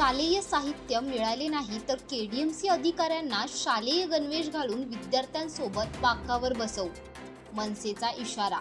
शालेय साहित्य मिळाले नाही तर केडीएमसी अधिकाऱ्यांना शालेय गणवेश घालून विद्यार्थ्यांसोबत बाकावर बसवू मनसेचा इशारा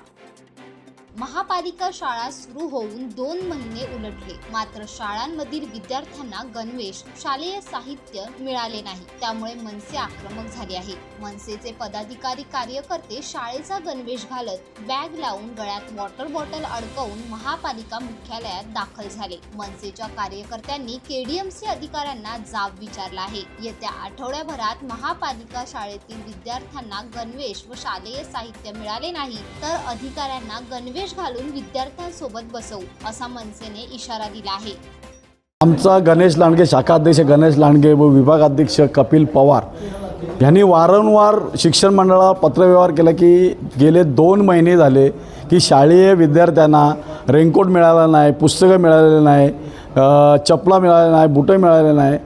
महापालिका शाळा सुरू होऊन दोन महिने उलटले. मात्र शाळांमधील विद्यार्थ्यांना गणवेश शालेय साहित्य मिळाले नाही. त्यामुळे मनसे आक्रमक झाले आहे. मनसेचे पदाधिकारी कार्यकर्ते शाळेचा गणवेश घालत बॅग लावून गळ्यात वॉटर बॉटल अडकवून महापालिका मुख्यालयात दाखल झाले. मनसेच्या कार्यकर्त्यांनी केडीएमसी अधिकाऱ्यांना जाब विचारला आहे. येत्या आठवड्याभरात महापालिका शाळेतील विद्यार्थ्यांना गणवेश व शालेय साहित्य मिळाले नाही तर अधिकाऱ्यांना गणवेश घालून विद्यार्थ्यांसोबत बसवू असा मनसेने इशारा दिला आहे. आमचा गणेश लांडगे शाखाध्यक्ष गणेश लांडगे व विभागाध्यक्ष कपिल पवार यांनी वारंवार शिक्षण मंडळाला पत्रव्यवहार केला की गेले दोन महिने झाले की शालेय विद्यार्थ्यांना रेनकोट मिळाला नाही पुस्तकं मिळालेलं नाही चपला मिळाल्या नाही बुटं मिळाले नाही.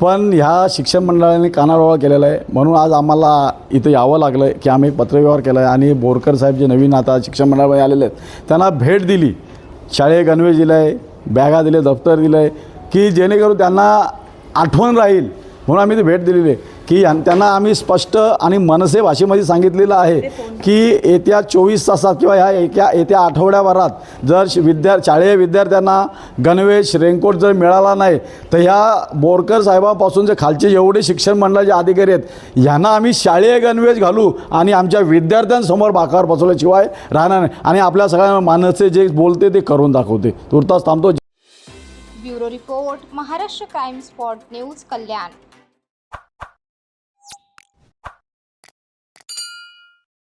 पण ह्या शिक्षण मंडळाने कानाडोळा केलेला आहे. म्हणून आज आम्हाला इथं यावं लागलं आहे की आम्ही पत्रव्यवहार केला आहे आणि बोरकर साहेब जे नवीन आता शिक्षण मंडळामध्ये आलेले आहेत त्यांना भेट दिली. शाळे गणवेश दिलं आहे बॅगा दिले दफ्तर दिलं आहे की जेणेकरून त्यांना आठवण राहील. म्हणून आम्ही ती भेट दिलेली आहे. की त्यांना आम्ही स्पष्ट आणि मनसे भाषेमध्ये सांगितलेलं आहे की येत्या चोवीस तासात किंवा ह्या एका येत्या आठवड्याभरात जर विद्या शालेय विद्यार्थ्यांना गणवेश रेनकोट जर मिळाला नाही तर ह्या बोरकर साहेबांपासून जे खालचे जेवढे शिक्षण मंडळाचे अधिकारी आहेत यांना आम्ही शालेय गणवेश घालू आणि आमच्या विद्यार्थ्यांसमोर बाकावर बसवल्याशिवाय राहणार नाही. आणि आपल्या सगळ्या मानसे जे बोलते ते करून दाखवते. तुर्तास थांबतो. Bureau report Maharashtra crime spot news Kalyan.